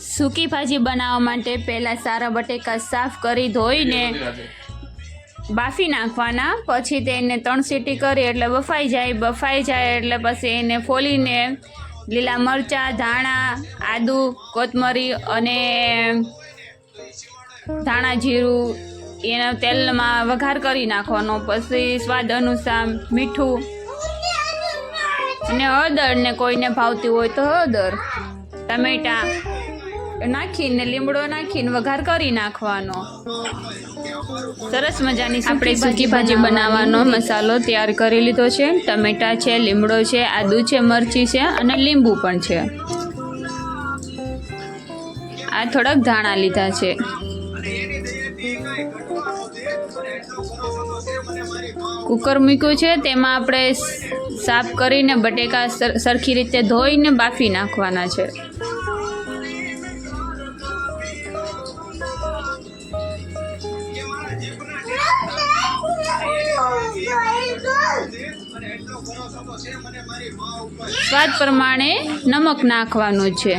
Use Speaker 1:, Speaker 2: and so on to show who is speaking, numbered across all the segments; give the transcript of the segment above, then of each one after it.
Speaker 1: સૂકી ભાજી બનાવવા માટે પહેલાં સારા બટેકા સાફ કરી ધોઈને બાફી નાખવાના. પછી તેને ત્રણ સીટી કરી એટલે બફાઈ જાય બફાઈ જાય એટલે પછી એને ફોલીને લીલા મરચાં ધાણા આદુ કોથમરી અને ધાણા જીરું એના તેલમાં વઘાર કરી નાખવાનો. પછી સ્વાદ અનુસાર મીઠું અને હળદર ને કોઈને ભાવતી હોય તો હળદર ટમેટા નાખીને લીમડો નાખીને વઘાર કરી નાખવાનો. સરસ મજાની આપણે સૂકી ભાજી બનાવવાનો. મસાલો તૈયાર કરી લીધો છે. ટમેટા છે લીમડો છે આદુ છે મરચી છે અને લીંબુ પણ છે. આ થોડાક ધાણા લીધા છે. કુકર મૂક્યું છે. તેમાં આપણે સાફ કરીને બટેકા સરખી રીતે ધોઈને બાફી નાખવાના છે. સ્વાદ પ્રમાણે નમક નાખવાનું છે.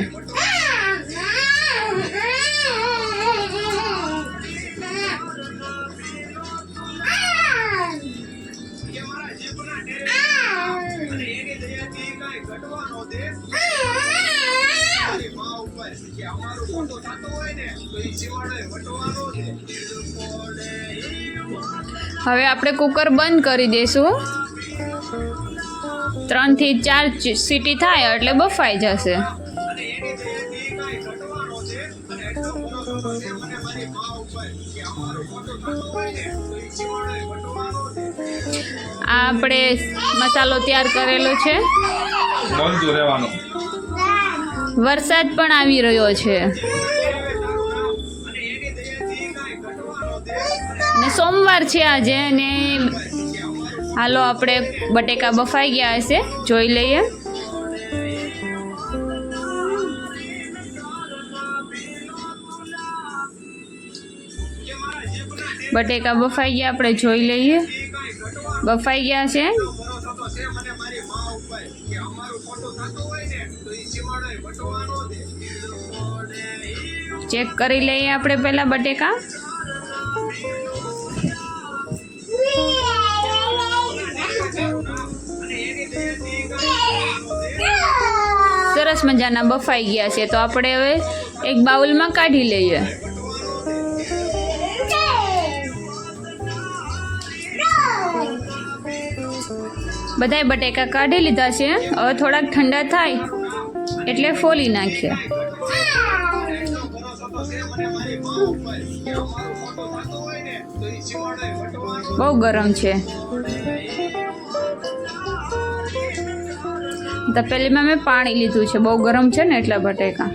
Speaker 1: હવે આપણે કુકર બંધ કરી દઈશું ત્રણથી ચાર સીટી થાય એટલે બફાઈ જશે. આ આપણે મસાલો તૈયાર કરેલો છે. વરસાદ પણ આવી રહ્યો છે. ને સોમવાર છે આજે ને હાલો, આપણે બટેકા બફાઈ ગયા હશે. જોઈ લઈએ. બટેકા બફાઈ ગયા, આપણે જોઈ લઈએ. બફાઈ ગયા છે. ચેક કરી લઈએ આપણે પહેલા બટેકા. સરસ મજાના બફાઈ ગયા છે, તો આપણે હવે એક બાઉલમાં કાઢી લઈએ. બધાય બટેકા કાઢી લીધા છે, હવે થોડાક ઠંડા થાય એટલે ફોલી નાખ્યા બહુ ગરમ છે. તો પેલીમાં મેં પાણી લીધું છે. બહુ ગરમ છે ને એટલા બટેકા.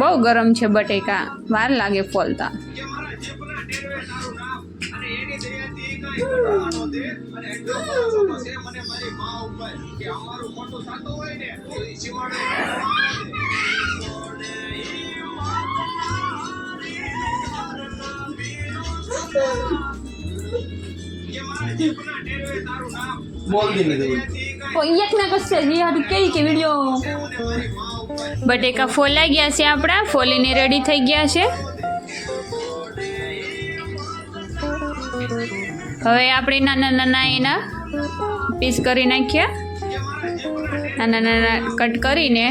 Speaker 1: બહુ ગરમ છે બટેકા. વાર લાગે ફોલતા.
Speaker 2: બોલ દીને દેવું
Speaker 1: બટેકા ફોલાઈ ગયા છે આપણા ફોલીને રેડી થઈ ગયા છે. હવે આપણે નાના નાના એના પીસ કરી નાખ્યા. નાના નાના કટ કરીને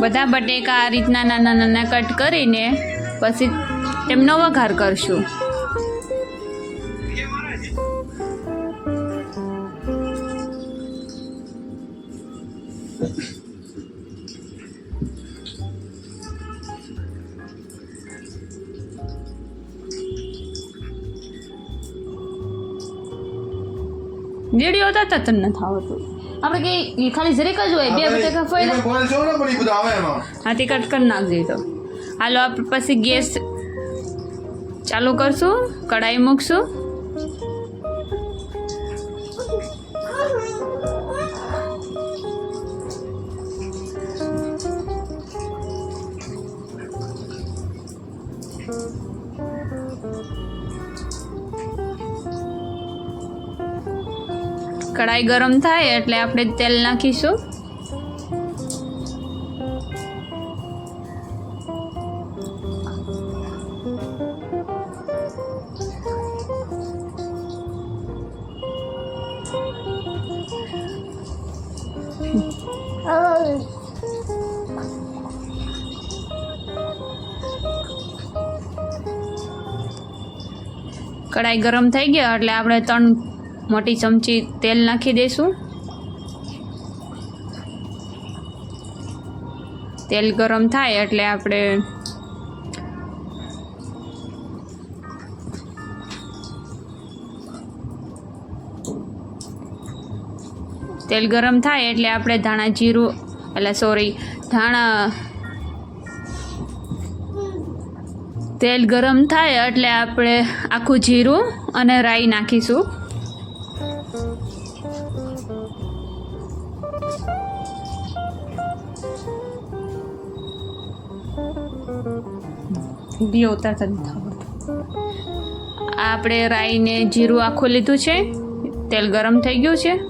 Speaker 1: બધા બટેકા આ રીતના નાના નાના કટ કરીને પછી તેમનો વઘાર કરશું. વીડિયો તો તત નથી આવતું આપણે કે ખાલી જરીક જ હોય બે બટેકા ફોઈ
Speaker 2: બોલ છો ને પણ બધું આવે એમાં.
Speaker 1: હાથી કટ કરી નાખજે તો. હાલો આપણે પછી ગેસ ચાલુ કરશું કઢાઈ મૂકશું. કઢાઈ ગરમ થાય એટલે આપણે તેલ નાખીશું. કઢાઈ ગરમ થઈ ગયા એટલે આપણે ત્રણ મોટી ચમચી તેલ નાખી દઈશું તેલ ગરમ થાય એટલે આપણે તેલ ગરમ થાય એટલે આપણે ધાણા જીરું, એટલે સોરી ધાણા તેલ ગરમ થાય એટલે આપણે આખું જીરું અને રાઈ નાખીશું. આવડતું. આપણે રાઈને જીરું આખું લીધું છે. તેલ ગરમ થઈ ગયું છે.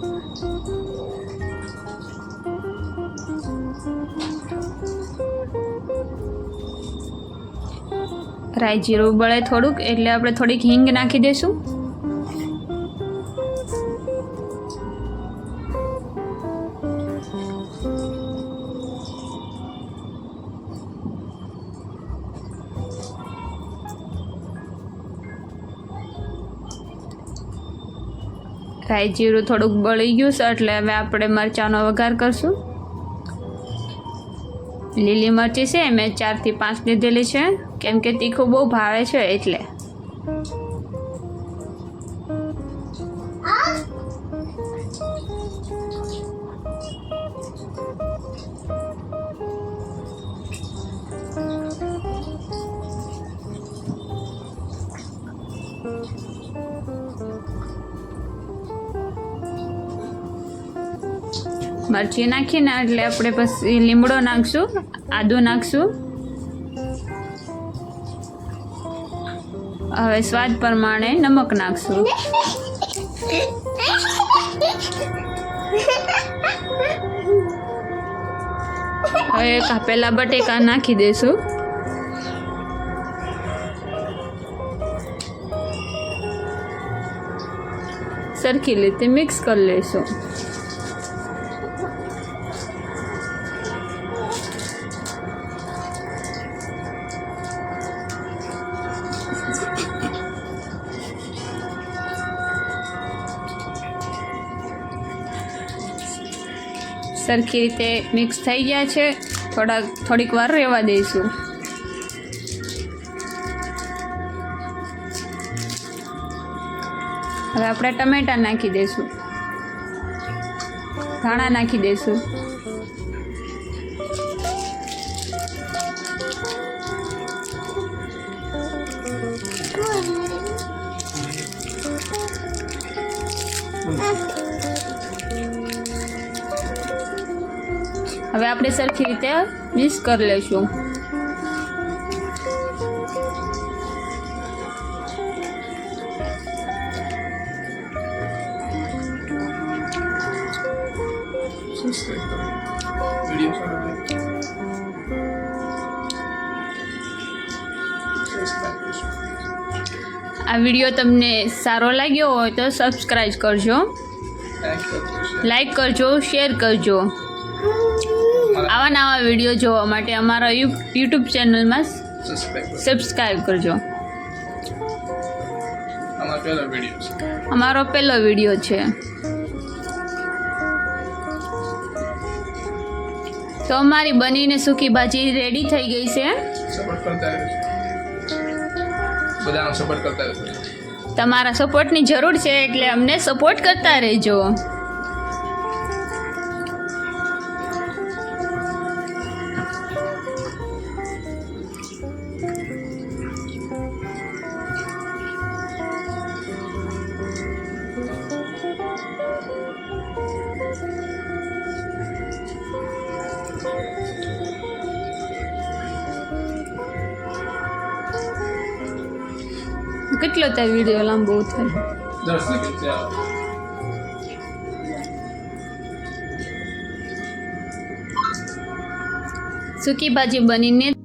Speaker 1: રાઈ જીરું બળે થોડુંક, એટલે આપણે થોડીક હિંગ નાખી દઈશું. રાઈ જીરું થોડુંક બળી ગયું છે, એટલે હવે આપણે મરચાંનો વઘાર કરશું. લીલી મરચી છે, મેં ચારથી પાંચ લીધેલી છે. કેમ કે તીખું બહુ ભાવે છે, એટલે. મરચી નાખીને એટલે આપણે પછી લીમડો નાખશું, આદુ નાખશું. હવે સ્વાદ પ્રમાણે નમક નાખશું. હવે કાપેલા બટેકા નાખી દઈશું સરખી રીતે મિક્સ કરી લઈશું. સરખી રીતે મિક્સ થઈ ગયા છે. થોડાક થોડીક વાર રહેવા દઈશું. હવે આપણે ટમેટા નાખી દઈશું. ધાણા નાખી દઈશું. હવે આપણે સરખી રીતે મિક્સ કરી લઈશું આ વીડિયો તમને સારો લાગ્યો હોય તો સબસ્ક્રાઈબ કરજો. લાઈક કરજો. શેર કરજો. આવા નવા વીડિયો જોવા માટે અમારા યુટ્યુબ ચેનલમાં સબસ્ક્રાઈબ કરજો.
Speaker 2: અમારા પહેલા વીડિયો છે.
Speaker 1: તો અમારી બનીને સૂકી ભાજી રેડી થઈ ગઈ છે. તમારા સપોર્ટની જરૂર છે એટલે અમને સપોર્ટ કરતા રહેજો. કેટલો થાય વીડિયો લાંબો થાય
Speaker 2: દસ
Speaker 1: સૂકી ભાજી બનીને